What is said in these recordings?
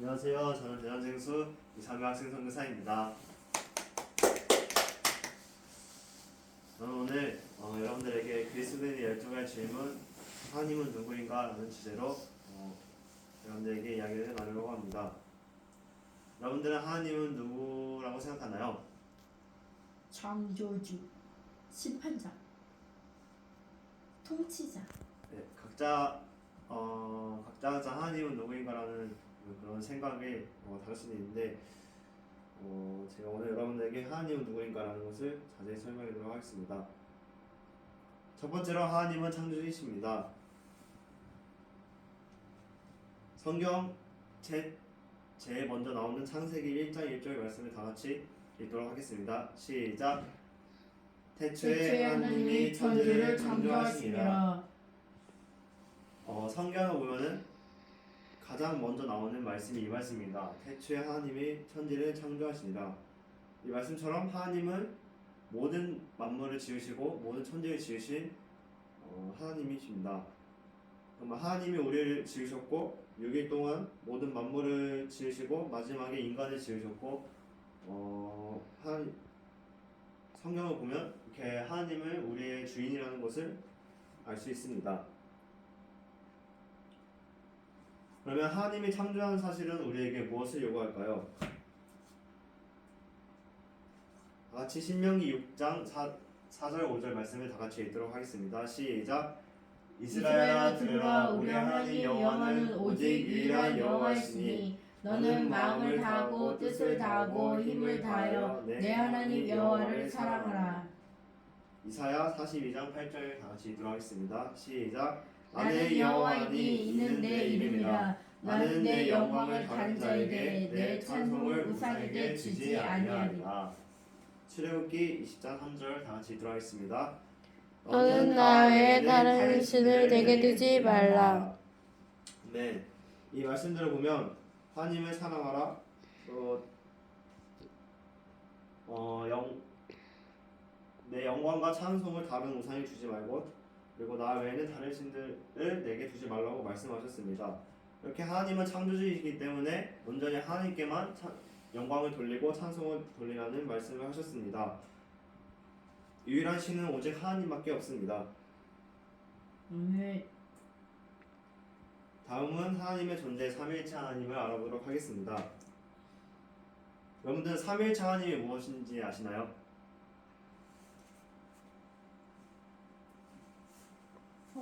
안녕하세요. 저는 대전생수 이상규 학생 선교사입니다. 저는 오늘 어, 여러분들에게 그리스도인의 12가지 질문 하나님은 누구인가? 라는 주제로 어, 여러분들에게 이야기를 나누려고 합니다. 여러분들은 하나님은 누구라고 생각하나요? 창조주, 심판자, 통치자, 네, 각자 어, 각자 하나님은 누구인가라는 그- 그런 생각이 어, 수는 있는데 어, 제가 오늘 여러분들에게 하나님은 누구인가라는 것을 자세히 설명해드리도록 하겠습니다. 첫 번째로 하나님은 창조주이십니다. 성경 제, 제일 먼저 나오는 창세기 1장 1절 말씀을 다 같이 읽도록 하겠습니다. 시작. 태초에 하나님이 천지를 창조하시니라. 어, 성경을 보면은 가장 먼저 나오는 말씀이 이 말씀입니다. 태초에 하나님이 천지를 창조하시니라. 이 말씀처럼 하나님은 모든 만물을 지으시고 모든 천지를 지으신 어, 하나님이십니다. 정말 하나님이 우리를 지으셨고 6일 동안 모든 만물을 지으시고 마지막에 인간을 지으셨고 어, 하, 성경을 보면 이렇게 하나님을 우리의 주인이라는 것을 알 수 있습니다. 그러면 하나님이 창조한 사실은 우리에게 무엇을 요구할까요? 다 같이 신명기 6장 4, 4절 5절 말씀을 다 같이 읽도록 하겠습니다. 시작. 이스라엘아 들으라 우리 하나님 여호와는 오직 유일한 여호와이시니 너는 마음을 다하고 뜻을 다하고 힘을 다하여 내 하나님 여호와를 사랑하라. 이사야 42장 8절 다 같이 읽도록 하겠습니다. 시작. 나는 여호와이니 이는 내 이름이라. 나는 내 영광을 다른 자에게 내 찬송을 우상에게 주지 아니하리라. 출애굽기 20장 3절 다 같이 읽도록 하겠습니다. 너는 나 외에 다른 신을 내게 두지 말라. 네, 이 말씀들을 보면 하나님을 사랑하라. 또 어, 영, 내 영광과 찬송을 다른 우상에 주지 말고 그리고 나 외에는 다른 신들을 내게 두지 말라고 말씀하셨습니다. 이렇게 하나님은 창조주이시기 때문에 온전히 하나님께만 차, 영광을 돌리고 찬송을 돌리라는 말씀을 하셨습니다. 유일한 신은 오직 하나님밖에 없습니다. 오늘 다음은 하나님의 존재 삼일체 하나님을 알아보도록 하겠습니다. 여러분들 삼일체 하나님이 무엇인지 아시나요?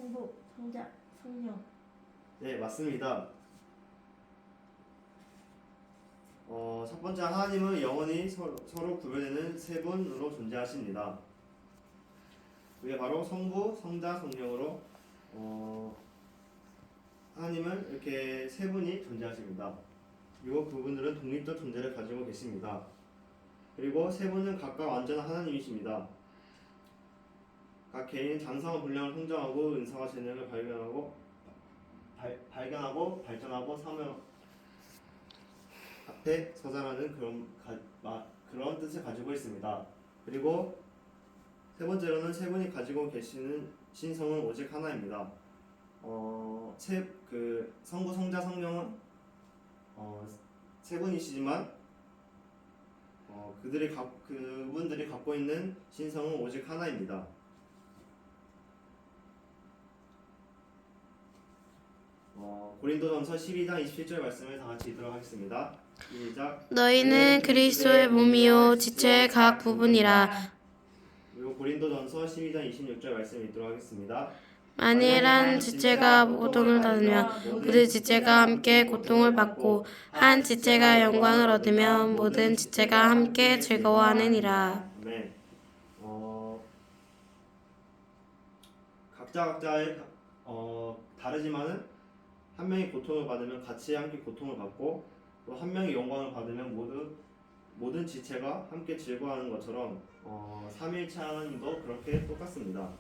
성부, 성자, 성령. 네, 맞습니다. 어, 첫 번째 하나님은 영원히 서로, 서로 구별되는 세 분으로 존재하십니다. 그게 바로 성부, 성자, 성령으로 어, 하나님은 이렇게 세 분이 존재하십니다. 그리고 그분들은 독립적 존재를 가지고 계십니다. 그리고 세 분은 각각 완전한 하나님이십니다. 각 개인 장성한 분량을 성장하고 은사와 재능을 발견하고 발, 발견하고 발전하고 사명 앞에 서자라는 그런 가, 마, 그런 뜻을 가지고 있습니다. 그리고 세 번째로는 세 분이 가지고 계시는 신성은 오직 하나입니다. 어, 세, 그 성부, 성자, 성령은 어, 세 분이시지만 어, 그들이 가, 그분들이 갖고 있는 신성은 오직 하나입니다. 어, 고린도전서 12장 27절 말씀을 다 같이 읽도록 하겠습니다. 시작. 너희는 그리스도의 몸이요 지체의 각 부분이라. 그리고 고린도전서 12장 26절 말씀 읽도록 하겠습니다. 만일 한 지체가 고통을 받으면 모든 지체가 함께 고통을 받고 한 지체가 영광을 얻으면 모든 지체가 함께 즐거워하느니라. 네. 어, 각자 각자의 어, 다르지만은 한 명이 고통을 받으면 같이 함께 고통을 받고 또 한 명이 영광을 받으면 모두 모든 지체가 함께 즐거워하는 것처럼 어, 삼일체 하나님도 그렇게 똑같습니다.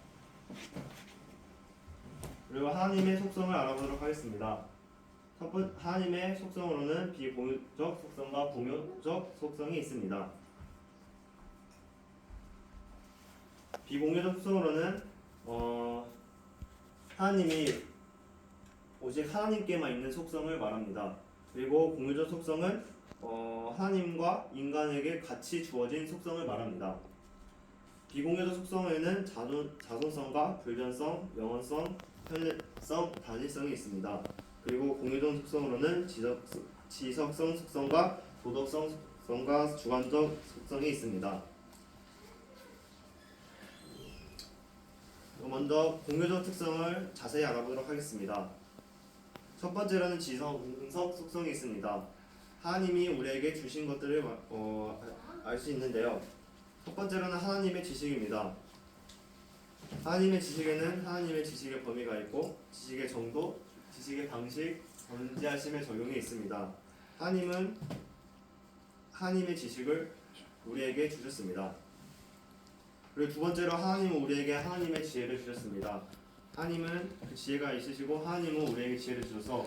그리고 하나님의 속성을 알아보도록 하겠습니다. 첫 번, 하나님의 속성으로는 비공유적 속성과 공유적 속성이 있습니다. 비공유적 속성으로는 어, 하나님이 오직 하나님께만 있는 속성을 말합니다. 그리고 공유적 속성은 어, 하나님과 인간에게 같이 주어진 속성을 말합니다. 비공유적 속성에는 자존, 자손성과 불변성, 영원성, 편리성, 단일성이 있습니다. 그리고 공유적 속성으로는 지적, 지석성 속성과 도덕성 속성과 주관적 속성이 있습니다. 먼저 공유적 특성을 자세히 알아보도록 하겠습니다. 첫 번째로는 지성적 속성이 있습니다. 하나님이 우리에게 주신 것들을 어, 알 수 있는데요. 첫 번째로는 하나님의 지식입니다. 하나님의 지식에는 하나님의 지식의 범위가 있고 지식의 정도, 지식의 방식, 전지하심의 적용이 있습니다. 하나님은 하나님의 지식을 우리에게 주셨습니다. 그리고 두 번째로 하나님은 우리에게 하나님의 지혜를 주셨습니다. 하나님은 그 지혜가 있으시고 하나님은 우리에게 지혜를 주셔서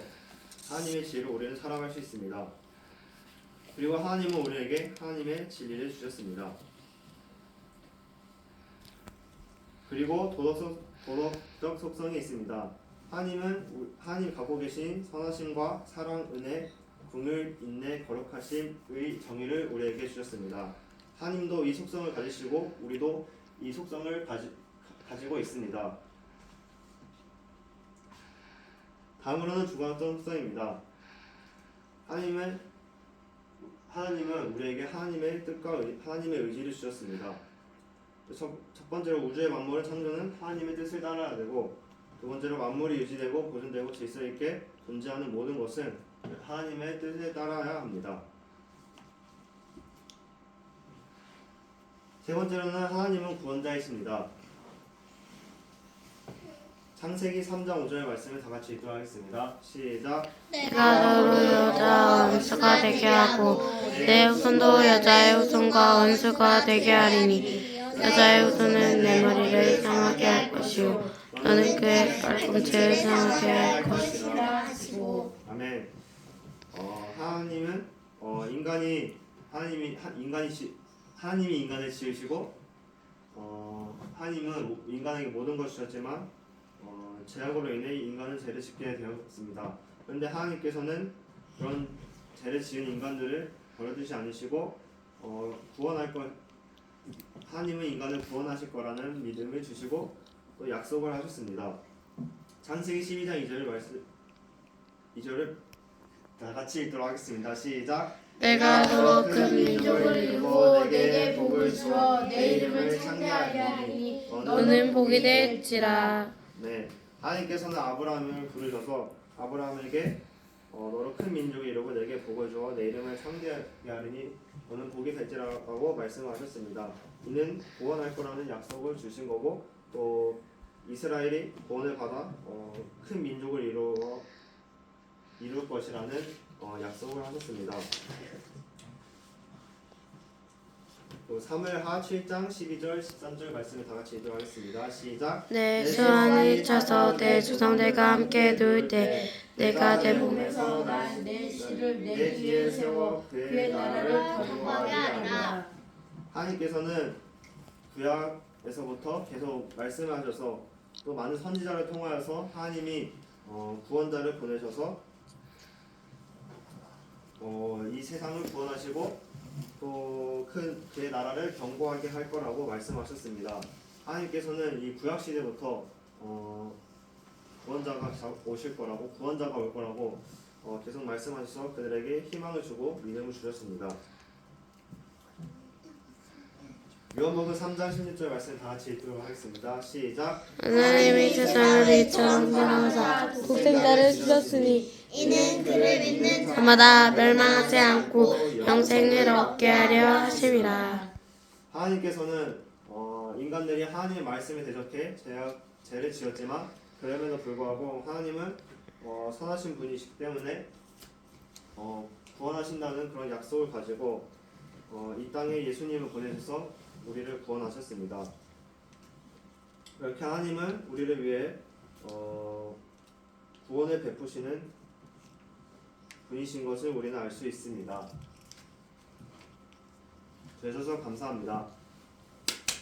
하나님의 지혜로 우리는 살아갈 수 있습니다. 그리고 하나님은 우리에게 하나님의 진리를 주셨습니다. 그리고 도덕적, 도덕적 속성이 있습니다. 하나님은 우- 하나님 갖고 계신 선하심과 사랑, 은혜, 긍휼, 인내, 거룩하심의 정의를 우리에게 주셨습니다. 하나님도 이 속성을 가지시고 우리도 이 속성을 가지, 가지고 있습니다. 다음으로는 주관적 속성입니다. 하나님은 하나님은 우리에게 하나님의 뜻과 의, 하나님의 의지를 주셨습니다. 첫, 첫 번째로 우주의 만물을 창조는 하나님의 뜻을 따라야 되고 두 번째로 만물이 유지되고 보존되고 질서 있게 존재하는 모든 것은 하나님의 뜻에 따라야 합니다. 세 번째로는 하나님은 구원자이십니다. 창세기 3장 5절 말씀을 다 같이 읽도록 하겠습니다. 시작. 내가 너로 여자 원수가 되게 하고 내 후손도 여자의 후손과 원수가 되게 하리니 여자의 후손은 내 머리를 상하게 할 것이요 너는 그의 발꿈치를 상하게 할 것이라 아멘. 어, 하나님은 어, 인간이 하나님이 하, 인간이 지, 하나님이 인간을 지으시고 어, 하나님은 인간에게 모든 것을 주셨지만 어, 죄악으로 인해 인간은 죄를 짓게 되었습니다. 그런데 하나님께서는 그런 죄를 지은 인간들을 버려두지 않으시고 어, 구원할 것 하나님은 인간을 구원하실 거라는 믿음을 주시고 또 약속을 하셨습니다. 창세기 12장 2절 말씀 2절을 다 같이 읽도록 하겠습니다. 시작. 내가 너로 그큰 민족을 이루고 내게 복을 주어 내 이름을 창대하게 하리니 너는 복이 될지라 네, 하나님께서는 아브라함을 부르셔서 아브라함에게 어, 너로 큰 민족이 이루고 내게 복을 주어 내 이름을 창대하게 하리니 너는 복이 될지라고 말씀하셨습니다. 이는 구원할 거라는 약속을 주신 거고 또 이스라엘이 구원을 받아 어, 큰 민족을 이루어 이룰 것이라는 어, 약속을 하셨습니다. 또 사무엘하 7장 12절 13절 말씀을 다 같이 읽도록 하겠습니다. 시작. 내 수완이 차서 내 조상들과 함께 누울 때 내가 내 몸에 몸에서 난내 씨를 내 뒤에 세워 그의 나라를 경고하게 하리라 하나님께서는 구약에서부터 계속 말씀하셔서 또 많은 선지자를 통하여서 하나님이 어, 구원자를 보내셔서 어, 이 세상을 구원하시고 또 큰 그의 나라를 경고하게 할 거라고 말씀하셨습니다. 하나님께서는 이 구약 시대부터 어, 구원자가 자- 오실 거라고 구원자가 올 거라고 어, 계속 말씀하셔서 그들에게 희망을 주고 믿음을 주셨습니다. 요한복음 3장 16절 말씀 다 같이 읽도록 하겠습니다. 시작. 하나님이 세상을 이처럼 사랑하사 독생자를 주셨으니 이는 그를 믿는 저마다 멸망하지 않고 영생을 얻게 하려 하심이라 하나님께서는 어, 인간들이 하나님의 말씀에 대적해 죄악, 죄를 지었지만 그럼에도 불구하고 하나님은 어, 선하신 분이시기 때문에 어, 구원하신다는 그런 약속을 가지고 어, 이 땅에 예수님을 보내셔서 우리를 구원하셨습니다. 이렇게 하나님은 우리를 위해 어, 구원을 베푸시는 분이신 것을 우리는 알 수 있습니다. 되셔서 감사합니다.